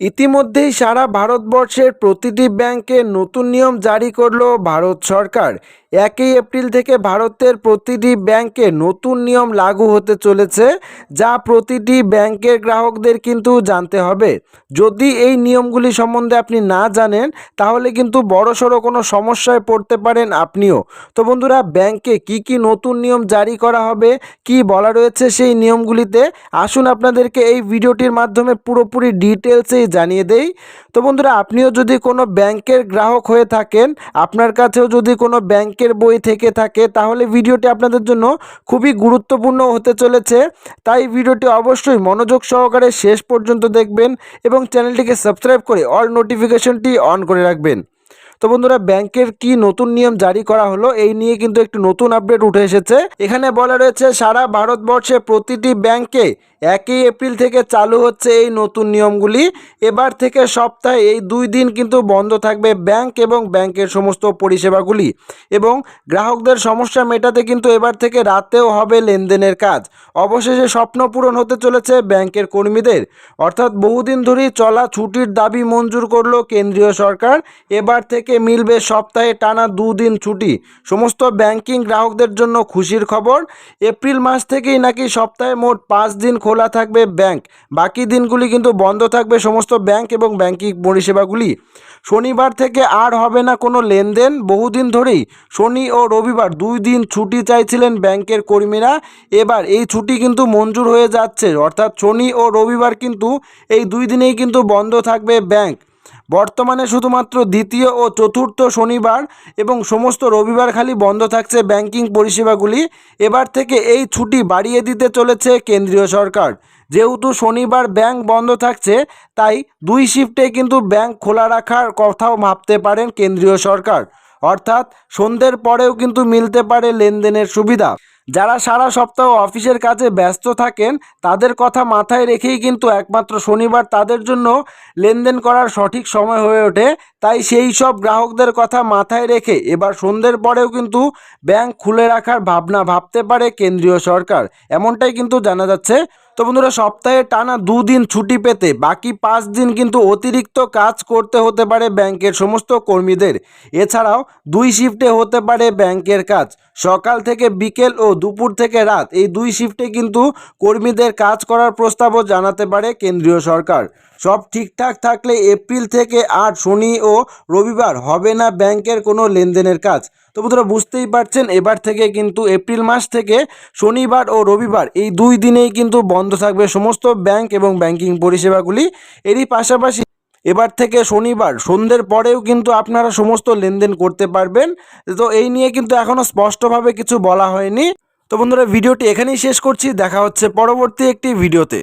ইতিমধ্যেই সারা ভারতবর্ষের প্রতিটি ব্যাংকে নতুন নিয়ম জারি করল ভারত সরকার। একই এপ্রিল থেকে ভারতের প্রতিটি ব্যাংকে নতুন নিয়ম লাগু হতে চলেছে, যা প্রতিটি ব্যাংকের গ্রাহকদের কিন্তু জানতে হবে। যদি এই নিয়মগুলি সম্বন্ধে আপনি না জানেন, তাহলে কিন্তু বড়সড় কোনো সমস্যায় পড়তে পারেন আপনিও। তো বন্ধুরা, ব্যাংকে কি কি নতুন নিয়ম জারি করা হবে, কি বলা রয়েছে সেই নিয়মগুলিতে, আসুন আপনাদেরকে এই ভিডিওটির মাধ্যমে পুরোপুরি ডিটেলসেই জানিয়ে দেই। তো বন্ধুরা, আপনিও যদি কোনো ব্যাংকের গ্রাহক হয়ে থাকেন, আপনার কাছেও যদি কোনো ব্যাংকের বই থেকে থাকে, তাহলে ভিডিওটি আপনাদের জন্য খুবই গুরুত্বপূর্ণ হতে চলেছে। তাই ভিডিওটি অবশ্যই মনোযোগ সহকারে শেষ পর্যন্ত দেখবেন এবং চ্যানেলটিকে সাবস্ক্রাইব করে অল নোটিফিকেশনটি অন করে রাখবেন। তো বন্ধুরা, ব্যাংকের কি নতুন নিয়ম জারি করা হলো এই নিয়ে কিন্তু একটি নতুন আপডেট উঠে এসেছে। এখানে বলা রয়েছে, সারা ভারতবর্ষে প্রতিটি ব্যাংকে একই এপ্রিল থেকে চালু হচ্ছে এই নতুন নিয়মগুলি। এবার থেকে সপ্তাহে এই দুই দিন কিন্তু বন্ধ থাকবে ব্যাংক এবং ব্যাংকের সমস্ত পরিষেবাগুলি। এবং গ্রাহকদের সমস্যা মেটাতে কিন্তু এবার থেকে রাতেও হবে লেনদেনের কাজ। অবশেষে স্বপ্ন পূরণ হতে চলেছে ব্যাংকের কর্মীদের। অর্থাৎ বহুদিন ধরেই চলা ছুটির দাবি মঞ্জুর করল কেন্দ্রীয় সরকার। এবার থেকে মিলবে সপ্তাহে টানা দুদিন ছুটি। সমস্ত ব্যাংকিং গ্রাহকদের জন্য খুশির খবর, এপ্রিল মাস থেকেই নাকি সপ্তাহে মোট পাঁচ দিন খোলা থাকবে ব্যাংক। বাকি দিনগুলি কিন্তু বন্ধ থাকবে সমস্ত ব্যাংক এবং ব্যাংকিং পরিষেবাগুলি। শনিবার থেকে আর হবে না কোনো লেনদেন, বহুদিন ধরেই শনি ও রবিবার দুই দিন ছুটি চাইছিলেন ব্যাংকের কর্মীরা। এবার এই ছুটি কিন্তু মঞ্জুর হয়ে যাচ্ছে, অর্থাৎ শনি ও রবিবার কিন্তু এই দুই দিনেই কিন্তু বন্ধ থাকবে ব্যাংক। বর্তমানে শুধুমাত্র দ্বিতীয় ও চতুর্থ শনিবার এবং সমস্ত রবিবার খালি বন্ধ থাকছে ব্যাংকিং পরিষেবাগুলি। এবার থেকে এই ছুটি বাড়িয়ে দিতে চলেছে কেন্দ্রীয় সরকার। যেহেতু শনিবার ব্যাংক বন্ধ থাকছে, তাই দুই শিফটে কিন্তু ব্যাংক খোলা রাখার কথাও ভাবতে পারেন কেন্দ্রীয় সরকার। অর্থাৎ সন্ধ্যের পরেও কিন্তু মিলতে পারে লেনদেনের সুবিধা। যারা সারা সপ্তাহ অফিসের কাজে ব্যস্ত থাকেন, তাদের কথা মাথায় রেখেই কিন্তু একমাত্র শনিবার তাদের জন্য লেনদেন করার সঠিক সময় হয়ে ওঠে। তাই সেই সব গ্রাহকদের কথা মাথায় রেখে এবার সন্ধ্যের পরেও কিন্তু ব্যাংক খুলে রাখার ভাবনা ভাবতে পারে কেন্দ্রীয় সরকার। এমনটাই কিন্তু জানা যাচ্ছে। তো বন্ধুরা, সপ্তাহে টানা দুদিন ছুটি পেতে বাকি পাঁচ দিন কিন্তু অতিরিক্ত কাজ করতে হতে পারে ব্যাংকের সমস্ত কর্মীদের। এছাড়াও দুই শিফটে হতে পারে ব্যাংকের কাজ। সকাল থেকে বিকেল ও দুপুর থেকে রাত। এই দুই শিফটে কিন্তু কর্মীদের কাজ করার প্রস্তাবও জানাতে পারে কেন্দ্রীয় সরকার। সব ঠিকঠাক থাকলে এপ্রিল থেকে আর শনি ও রবিবার হবে না ব্যাংকের কোনো লেনদেনের কাজ। তো বন্ধুরা, বুঝতেই পারছেন, এবার থেকে কিন্তু এপ্রিল মাস থেকে শনিবার ও রবিবার এই দুই দিনেই কিন্তু বন্ধ থাকবে সমস্ত ব্যাংক এবং ব্যাংকিং পরিষেবাগুলি। এরই পাশাপাশি এবার থেকে শনিবার, সন্ধ্যের পরেও কিন্তু আপনারা সমস্ত লেনদেন করতে পারবেন। তো এই নিয়ে কিন্তু এখনও স্পষ্টভাবে কিছু বলা হয়নি। তো বন্ধুরা ভিডিওটি এখানেই শেষ করছি। দেখা হচ্ছে পরবর্তী একটি ভিডিওতে।